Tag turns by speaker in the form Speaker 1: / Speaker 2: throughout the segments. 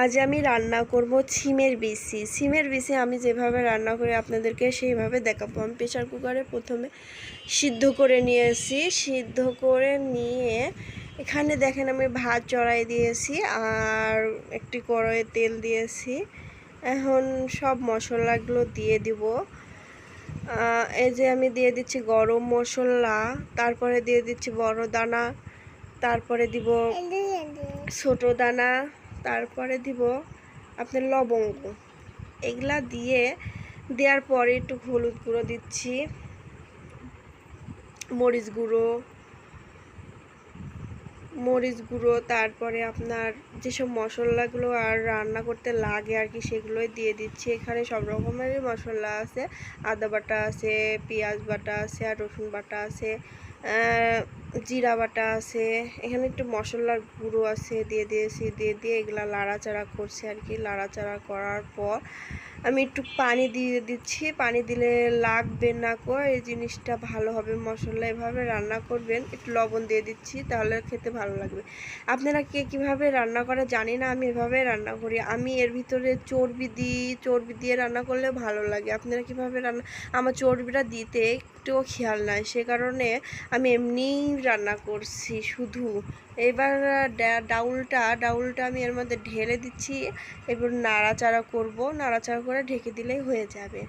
Speaker 1: আজ আমি রান্না করব ছিমের বিসি সিমের বিসি আমি যেভাবে রান্না করি আপনাদেরকে সেইভাবে দেখাবো। আমি প্রেশার কুকারে প্রথমে সিদ্ধ করে নিয়েছি। সিদ্ধ করে নিয়ে এখানে দেখেন আমি ভাত চড়াই দিয়েছি আর একটি কড়াইয়ে তেল দিয়েছি। এখন সব মশলাগুলো দিয়ে দিব। এই যে আমি দিয়ে দিচ্ছি গরম মশলা তারপরে দিয়ে দিচ্ছি বড় দানা তারপরে দিব ছোট দানা তারপরে দিব আপনার লবঙ্গ। এগুলা দিয়ে দেওয়ার পরে একটু হলুদ গুঁড়ো দিচ্ছি, মরিচ গুঁড়ো মরিচ গুঁড়ো, তারপরে আপনার যেসব মশলাগুলো আর রান্না করতে লাগে আর কি সেগুলোই দিয়ে দিচ্ছি। এখানে সব রকমেরই মশলা আছে, আদা বাটা আছে, পেঁয়াজ বাটা আছে আর রসুন বাটা আছে। জিরা বাটা আছে, এখানে একটু মশলার গুঁড়ো আছে, দিয়ে দিয়েছি, দিয়ে দিয়ে এগুলা লাড়াচাড়া করছি আর কি। লাড়াচাড়া করার পর আমি একটু পানি দিয়ে দিচ্ছি। পানি দিলে লাগবে না কো, এই জিনিসটা ভালো হবে মশলা। এভাবে রান্না করবেন, একটু লবণ দিয়ে দিচ্ছি, তাহলে খেতে ভালো লাগবে। আপনারা কে কীভাবে রান্না করে জানি না, আমি এভাবে রান্না করি। আমি এর ভিতরে চর্বি দিই, চর্বি দিয়ে রান্না করলে ভালো লাগে। আপনারা কীভাবে রান্না, আমার চর্বিটা দিতে একটুও খেয়াল নাই, সে কারণে আমি এমনিই রান্না করছি শুধু। এবার ডাউলটা ডাউলটা আমি এর মধ্যে ঢেলে দিচ্ছি। এবার নাড়াচাড়া করব। নাড়াচাড়া করে ঢেকে দিলেই হয়ে যাবে।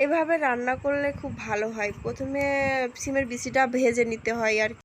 Speaker 1: এভাবে রান্না করলে খুব ভালো হয়। প্রথমে সিমের বিচিটা ভেজে নিতে হয় আর।